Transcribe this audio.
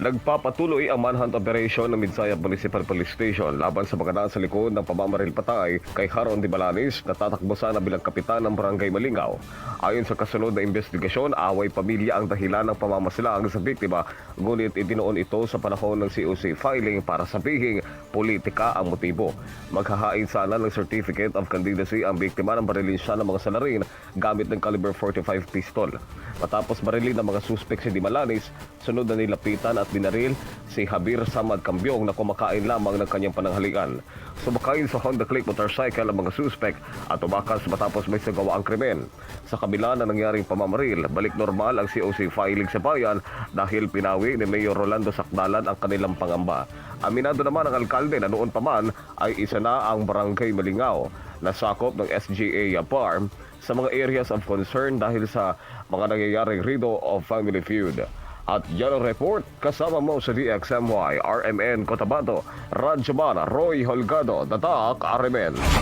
Nagpapatuloy ang manhunt operation ng Midsaya Municipal Police Station laban sa mga sa likod ng pamamaril patay kay Haron Di Balanis na tatakbo sana bilang kapitan ng Barangay Malingaw. Ayon sa kasunod na investigasyon, away pamilya ang dahilan ng pamamasilang sa biktima, ngunit itinoon ito sa panahon ng COC filing para sabihing politika ang motibo. Maghahain sana ng Certificate of Candidacy ang biktima ng barilin siya ng mga salarin gamit ng caliber 45 pistol. Matapos barilin ng mga suspek si Di Balanis, sunod na nilapitan at binaril si Habir Samad Cambyong na kumakain lamang ng kanyang pananghalian. Sumakayin sa Honda Click motorcycle ang mga suspek at tumakas matapos may sagawa ang krimen. Sa kabila na nangyaring pamamaril, balik normal ang COC filing sa bayan dahil pinawi ni Mayor Rolando Sakdalan ang kanilang pangamba. Aminado naman ang alkalde na noon pa man ay isa na ang barangay Malingaw na sakop ng SGA Farm sa mga areas of concern dahil sa mga nangyayaring rido of family feud. At yan ang report kasama mo sa DXMY, RMN Cotabato, Radyo Roy Holgado, Datak, RMN.